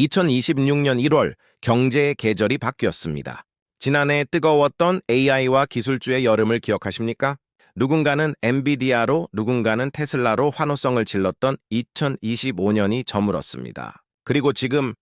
2026년 1월 경제의 계절이 바뀌었습니다. 지난해 뜨거웠던 AI와 기술주의 여름을 기억하십니까? 누군가는 엔비디아로 누군가는 테슬라로 환호성을 질렀던 2025년이 저물었습니다. 그리고 지금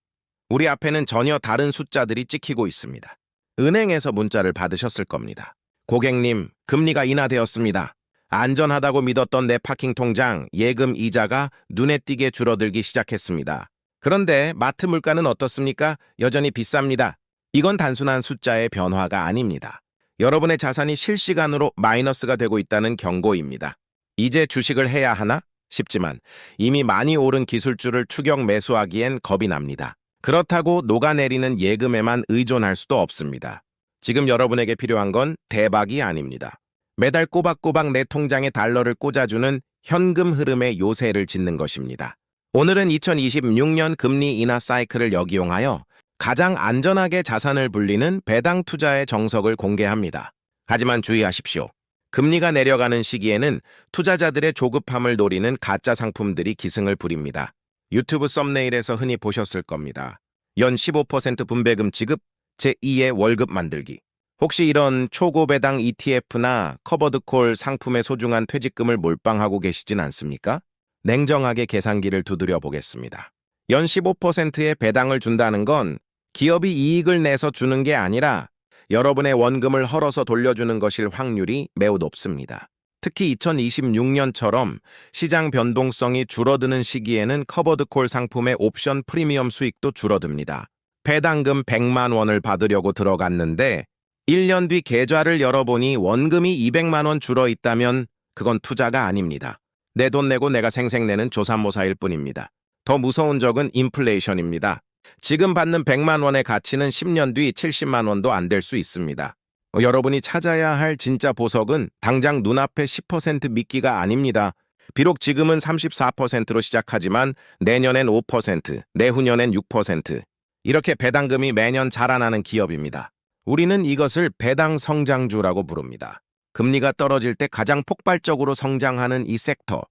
우리 앞에는 전혀 다른 숫자들이 찍히고 있습니다. 은행에서 문자를 받으셨을 겁니다. 고객님, 금리가 인하되었습니다. 안전하다고 믿었던 내 파킹 통장 예금 이자가 눈에 띄게 줄어들기 시작했습니다. 그런데 마트 물가는 어떻습니까? 여전히 비쌉니다. 이건 단순한 숫자의 변화가 아닙니다. 여러분의 자산이 실시간으로 마이너스가 되고 있다는 경고입니다. 이제 주식을 해야 하나? 싶지만 이미 많이 오른 기술주를 추격 매수하기엔 겁이 납니다. 그렇다고 녹아내리는 예금에만 의존할 수도 없습니다. 지금 여러분에게 필요한 건 대박이 아닙니다. 매달 꼬박꼬박 내 통장에 달러를 꽂아주는 현금 흐름의 요새를 짓는 것입니다. 오늘은 2026년 금리 인하 사이클을 역이용하여 가장 안전하게 자산을 불리는 배당 투자의 정석을 공개합니다. 하지만 주의하십시오. 금리가 내려가는 시기에는 투자자들의 조급함을 노리는 가짜 상품들이 기승을 부립니다. 유튜브 썸네일에서 흔히 보셨을 겁니다. 연 15% 분배금 지급, 제2의 월급 만들기. 혹시 이런 초고 배당 ETF나 커버드콜 상품의 소중한 퇴직금을 몰빵하고 계시진 않습니까? 냉정하게 계산기를 두드려 보겠습니다. 연 15%의 배당을 준다는 건 기업이 이익을 내서 주는 게 아니라 여러분의 원금을 헐어서 돌려주는 것일 확률이 매우 높습니다. 특히 2026년처럼 시장 변동성이 줄어드는 시기에는 커버드콜 상품의 옵션 프리미엄 수익도 줄어듭니다. 배당금 100만 원을 받으려고 들어갔는데 1년 뒤 계좌를 열어보니 원금이 200만 원 줄어 있다면 그건 투자가 아닙니다. 내 돈 내고 내가 생색내는 조삼모사일 뿐입니다. 더 무서운 적은 인플레이션입니다. 지금 받는 100만 원의 가치는 10년 뒤 70만 원도 안 될 수 있습니다. 어, 여러분이 찾아야 할 진짜 보석은 당장 눈앞의 10% 미끼가 아닙니다. 비록 지금은 34%로 시작하지만 내년엔 5%, 내후년엔 6%. 이렇게 배당금이 매년 자라나는 기업입니다. 우리는 이것을 배당 성장주라고 부릅니다. 금리가 떨어질 때 가장 폭발적으로 성장하는 이 섹터.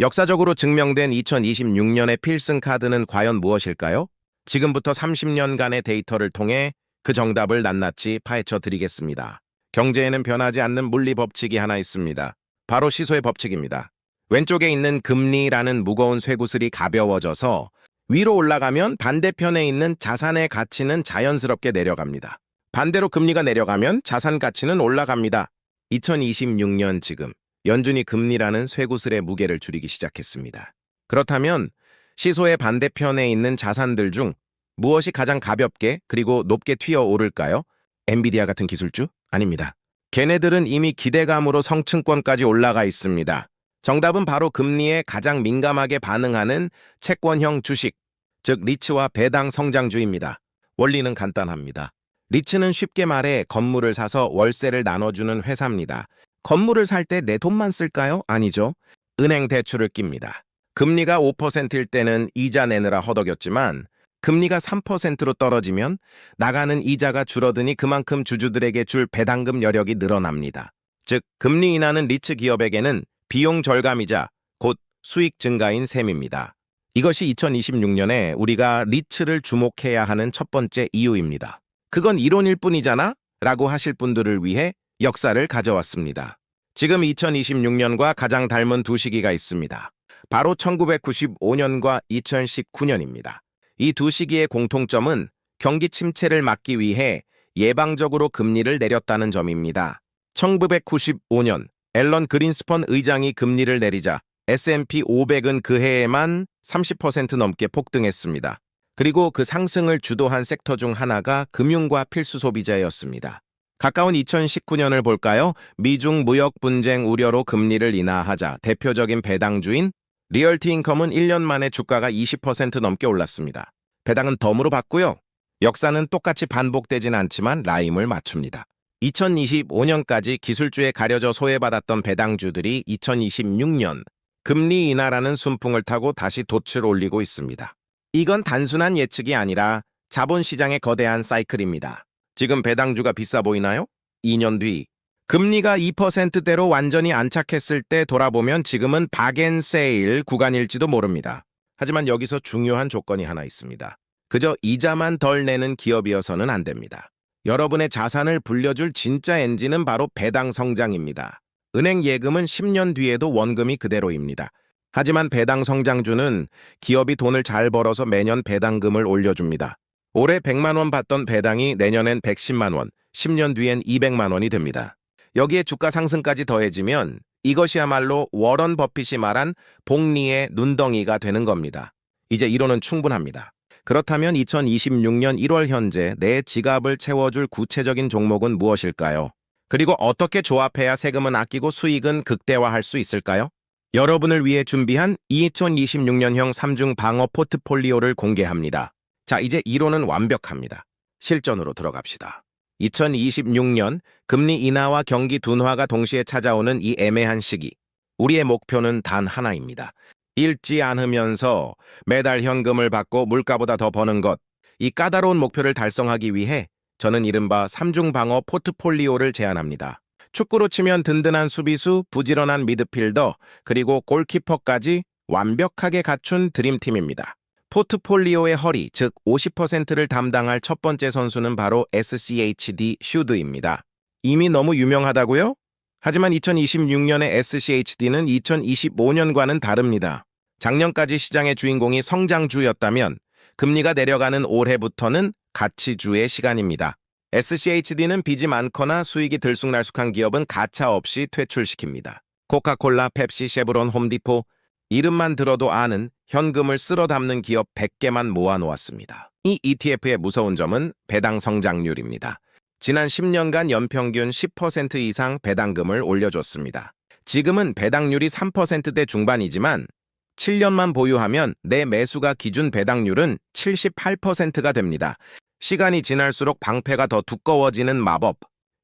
역사적으로 증명된 2026년의 필승 카드는 과연 무엇일까요? 지금부터 30년간의 데이터를 통해 그 정답을 낱낱이 파헤쳐 드리겠습니다. 경제에는 변하지 않는 물리 법칙이 하나 있습니다. 바로 시소의 법칙입니다. 왼쪽에 있는 금리라는 무거운 쇠구슬이 가벼워져서 위로 올라가면 반대편에 있는 자산의 가치는 자연스럽게 내려갑니다. 반대로 금리가 내려가면 자산 가치는 올라갑니다. 2026년 지금 연준이 금리라는 쇠구슬의 무게를 줄이기 시작했습니다. 그렇다면 시소의 반대편에 있는 자산들 중 무엇이 가장 가볍게 그리고 높게 튀어 오를까요? 엔비디아 같은 기술주? 아닙니다. 걔네들은 이미 기대감으로 성층권까지 올라가 있습니다. 정답은 바로 금리에 가장 민감하게 반응하는 채권형 주식, 즉 리츠와 배당 성장주입니다. 원리는 간단합니다. 리츠는 쉽게 말해 건물을 사서 월세를 나눠주는 회사입니다. 건물을 살 때 내 돈만 쓸까요? 아니죠. 은행 대출을 낍니다. 금리가 5%일 때는 이자 내느라 허덕였지만 금리가 3%로 떨어지면 나가는 이자가 줄어드니 그만큼 주주들에게 줄 배당금 여력이 늘어납니다. 즉, 금리 인하는 리츠 기업에게는 비용 절감이자 곧 수익 증가인 셈입니다. 이것이 2026년에 우리가 리츠를 주목해야 하는 첫 번째 이유입니다. 그건 이론일 뿐이잖아? 라고 하실 분들을 위해 역사를 가져왔습니다. 지금 2026년과 가장 닮은 두 시기가 있습니다. 바로 1995년과 2019년입니다. 이 두 시기의 공통점은 경기 침체를 막기 위해 예방적으로 금리를 내렸다는 점입니다. 1995년 앨런 그린스펀 의장이 금리를 내리자 S&P 500은 그 해에만 30% 넘게 폭등했습니다. 그리고 그 상승을 주도한 섹터 중 하나가 금융과 필수 소비자였습니다. 가까운 2019년을 볼까요? 미중 무역 분쟁 우려로 금리를 인하하자 대표적인 배당주인 리얼티 인컴은 1년 만에 주가가 20% 넘게 올랐습니다. 배당은 덤으로 받고요. 역사는 똑같이 반복되진 않지만 라임을 맞춥니다. 2025년까지 기술주에 가려져 소외받았던 배당주들이 2026년 금리 인하라는 순풍을 타고 다시 돛을 올리고 있습니다. 이건 단순한 예측이 아니라 자본시장의 거대한 사이클입니다. 지금 배당주가 비싸 보이나요? 2년 뒤 금리가 2%대로 완전히 안착했을 때 돌아보면 지금은 박앤세일 구간일지도 모릅니다. 하지만 여기서 중요한 조건이 하나 있습니다. 그저 이자만 덜 내는 기업이어서는 안 됩니다. 여러분의 자산을 불려줄 진짜 엔진은 바로 배당 성장입니다. 은행 예금은 10년 뒤에도 원금이 그대로입니다. 하지만 배당 성장주는 기업이 돈을 잘 벌어서 매년 배당금을 올려줍니다. 올해 100만 원 받던 배당이 내년엔 110만 원, 10년 뒤엔 200만 원이 됩니다. 여기에 주가 상승까지 더해지면 이것이야말로 워런 버핏이 말한 복리의 눈덩이가 되는 겁니다. 이제 이론은 충분합니다. 그렇다면 2026년 1월 현재 내 지갑을 채워줄 구체적인 종목은 무엇일까요? 그리고 어떻게 조합해야 세금은 아끼고 수익은 극대화할 수 있을까요? 여러분을 위해 준비한 2026년형 3중 방어 포트폴리오를 공개합니다. 자, 이제 이론은 완벽합니다. 실전으로 들어갑시다. 2026년 금리 인하와 경기 둔화가 동시에 찾아오는 이 애매한 시기. 우리의 목표는 단 하나입니다. 잃지 않으면서 매달 현금을 받고 물가보다 더 버는 것. 이 까다로운 목표를 달성하기 위해 저는 이른바 3중 방어 포트폴리오를 제안합니다. 축구로 치면 든든한 수비수, 부지런한 미드필더, 그리고 골키퍼까지 완벽하게 갖춘 드림팀입니다. 포트폴리오의 허리, 즉 50%를 담당할 첫 번째 선수는 바로 SCHD 슈드입니다. 이미 너무 유명하다고요? 하지만 2026년의 SCHD는 2025년과는 다릅니다. 작년까지 시장의 주인공이 성장주였다면 금리가 내려가는 올해부터는 가치주의 시간입니다. SCHD는 빚이 많거나 수익이 들쑥날쑥한 기업은 가차 없이 퇴출시킵니다. 코카콜라, 펩시, 쉐브론, 홈디포 이름만 들어도 아는 현금을 쓸어 담는 기업 100개만 모아놓았습니다. 이 ETF의 무서운 점은 배당 성장률입니다. 지난 10년간 연평균 10% 이상 배당금을 올려줬습니다. 지금은 배당률이 3%대 중반이지만 7년만 보유하면 내 매수가 기준 배당률은 78%가 됩니다. 시간이 지날수록 방패가 더 두꺼워지는 마법.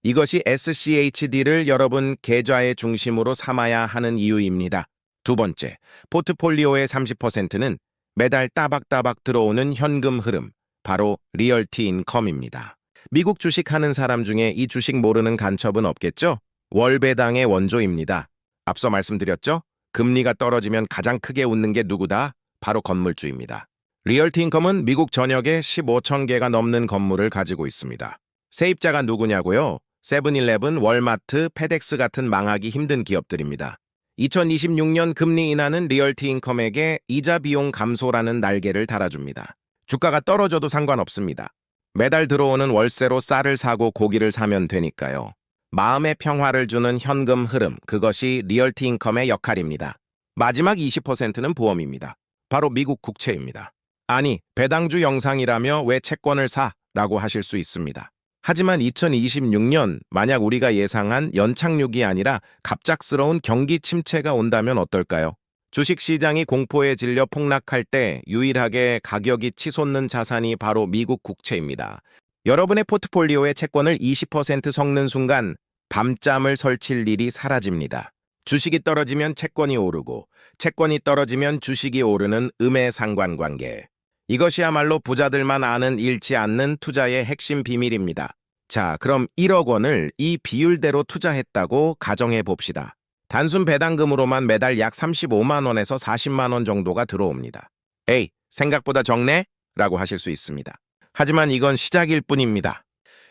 이것이 SCHD를 여러분 계좌의 중심으로 삼아야 하는 이유입니다. 두 번째, 포트폴리오의 30%는 매달 따박따박 들어오는 현금 흐름, 바로 리얼티 인컴입니다. 미국 주식 하는 사람 중에 이 주식 모르는 간첩은 없겠죠? 월배당의 원조입니다. 앞서 말씀드렸죠? 금리가 떨어지면 가장 크게 웃는 게 누구다? 바로 건물주입니다. 리얼티 인컴은 미국 전역에 15천 개가 넘는 건물을 가지고 있습니다. 세입자가 누구냐고요? 세븐일레븐, 월마트, 페덱스 같은 망하기 힘든 기업들입니다. 2026년 금리 인하는 리얼티 인컴에게 이자 비용 감소라는 날개를 달아줍니다. 주가가 떨어져도 상관없습니다. 매달 들어오는 월세로 쌀을 사고 고기를 사면 되니까요. 마음의 평화를 주는 현금 흐름, 그것이 리얼티 인컴의 역할입니다. 마지막 20%는 보험입니다. 바로 미국 국채입니다. 아니, 배당주 영상이라며 왜 채권을 사? 라고 하실 수 있습니다. 하지만 2026년 만약 우리가 예상한 연착륙이 아니라 갑작스러운 경기 침체가 온다면 어떨까요? 주식시장이 공포에 질려 폭락할 때 유일하게 가격이 치솟는 자산이 바로 미국 국채입니다. 여러분의 포트폴리오에 채권을 20% 섞는 순간 밤잠을 설칠 일이 사라집니다. 주식이 떨어지면 채권이 오르고 채권이 떨어지면 주식이 오르는 음의 상관관계. 이것이야말로 부자들만 아는 잃지 않는 투자의 핵심 비밀입니다. 자, 그럼 1억 원을 이 비율대로 투자했다고 가정해 봅시다. 단순 배당금으로만 매달 약 35만 원에서 40만 원 정도가 들어옵니다. 에이, 생각보다 적네? 라고 하실 수 있습니다. 하지만 이건 시작일 뿐입니다.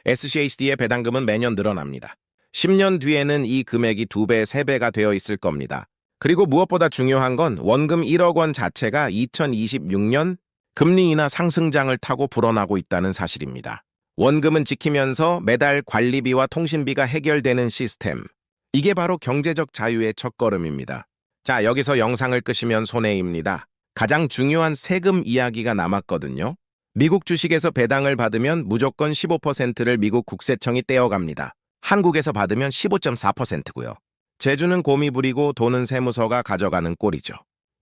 SCHD의 배당금은 매년 늘어납니다. 10년 뒤에는 이 금액이 2배, 3배가 되어 있을 겁니다. 그리고 무엇보다 중요한 건 원금 1억 원 자체가 2026년 금리 인하 상승장을 타고 불어나고 있다는 사실입니다. 원금은 지키면서 매달 관리비와 통신비가 해결되는 시스템. 이게 바로 경제적 자유의 첫걸음입니다. 자, 여기서 영상을 끄시면 손해입니다. 가장 중요한 세금 이야기가 남았거든요. 미국 주식에서 배당을 받으면 무조건 15%를 미국 국세청이 떼어갑니다. 한국에서 받으면 15.4%고요. 제주는 곰이 부리고 돈은 세무서가 가져가는 꼴이죠.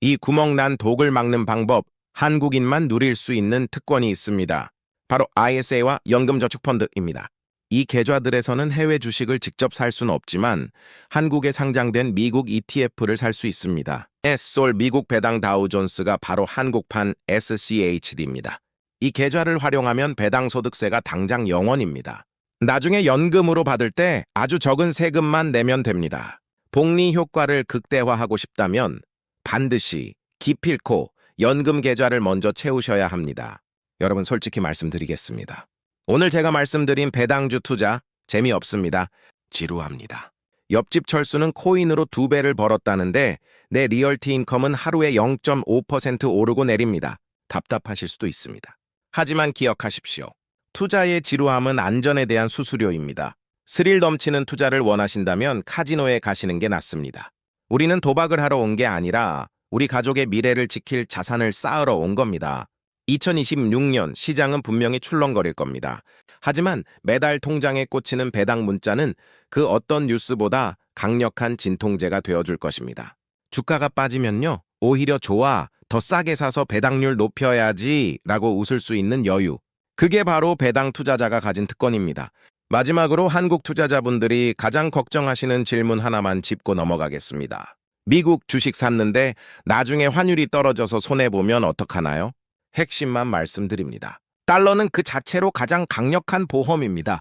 이 구멍 난 독을 막는 방법, 한국인만 누릴 수 있는 특권이 있습니다. 바로 ISA와 연금저축펀드입니다. 이 계좌들에서는 해외 주식을 직접 살 수는 없지만 한국에 상장된 미국 ETF를 살 수 있습니다. 에솔 미국 배당 다우존스가 바로 한국판 SCHD입니다. 이 계좌를 활용하면 배당 소득세가 당장 0원입니다. 나중에 연금으로 받을 때 아주 적은 세금만 내면 됩니다. 복리 효과를 극대화하고 싶다면 반드시 기필코 연금 계좌를 먼저 채우셔야 합니다. 여러분 솔직히 말씀드리겠습니다. 오늘 제가 말씀드린 배당주 투자 재미없습니다. 지루합니다. 옆집 철수는 코인으로 두 배를 벌었다는데 내 리얼티 인컴은 하루에 0.5% 오르고 내립니다. 답답하실 수도 있습니다. 하지만 기억하십시오. 투자의 지루함은 안전에 대한 수수료입니다. 스릴 넘치는 투자를 원하신다면 카지노에 가시는 게 낫습니다. 우리는 도박을 하러 온 게 아니라 우리 가족의 미래를 지킬 자산을 쌓으러 온 겁니다. 2026년 시장은 분명히 출렁거릴 겁니다. 하지만 매달 통장에 꽂히는 배당 문자는 그 어떤 뉴스보다 강력한 진통제가 되어줄 것입니다. 주가가 빠지면요, 오히려 좋아, 더 싸게 사서 배당률 높여야지 라고 웃을 수 있는 여유. 그게 바로 배당 투자자가 가진 특권입니다. 마지막으로 한국 투자자분들이 가장 걱정하시는 질문 하나만 짚고 넘어가겠습니다. 미국 주식 샀는데 나중에 환율이 떨어져서 손해보면 어떡하나요? 핵심만 말씀드립니다. 달러는 그 자체로 가장 강력한 보험입니다.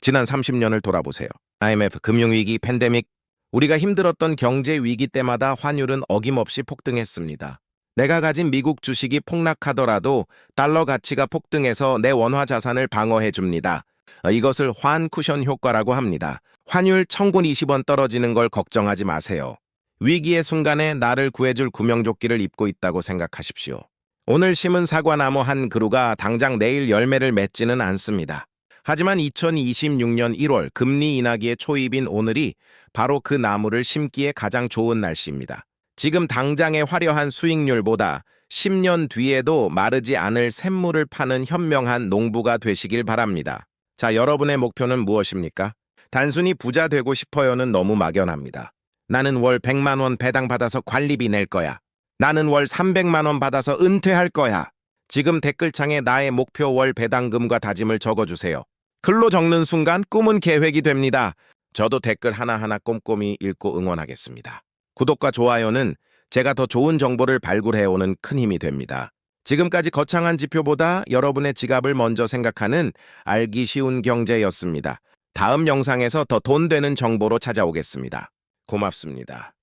지난 30년을 돌아보세요. IMF 금융위기, 팬데믹, 우리가 힘들었던 경제 위기 때마다 환율은 어김없이 폭등했습니다. 내가 가진 미국 주식이 폭락하더라도 달러 가치가 폭등해서 내 원화 자산을 방어해 줍니다. 어, 이것을 환 쿠션 효과라고 합니다. 환율 1020원 떨어지는 걸 걱정하지 마세요. 위기의 순간에 나를 구해줄 구명조끼를 입고 있다고 생각하십시오. 오늘 심은 사과나무 한 그루가 당장 내일 열매를 맺지는 않습니다. 하지만 2026년 1월 금리 인하기의 초입인 오늘이 바로 그 나무를 심기에 가장 좋은 날씨입니다. 지금 당장의 화려한 수익률보다 10년 뒤에도 마르지 않을 샘물을 파는 현명한 농부가 되시길 바랍니다. 자, 여러분의 목표는 무엇입니까? 단순히 부자 되고 싶어요는 너무 막연합니다. 나는 월 100만 원 배당 받아서 관리비 낼 거야. 나는 월 300만 원 받아서 은퇴할 거야. 지금 댓글창에 나의 목표 월 배당금과 다짐을 적어주세요. 글로 적는 순간 꿈은 계획이 됩니다. 저도 댓글 하나하나 꼼꼼히 읽고 응원하겠습니다. 구독과 좋아요는 제가 더 좋은 정보를 발굴해오는 큰 힘이 됩니다. 지금까지 거창한 지표보다 여러분의 지갑을 먼저 생각하는 알기 쉬운 경제였습니다. 다음 영상에서 더 돈 되는 정보로 찾아오겠습니다. 고맙습니다.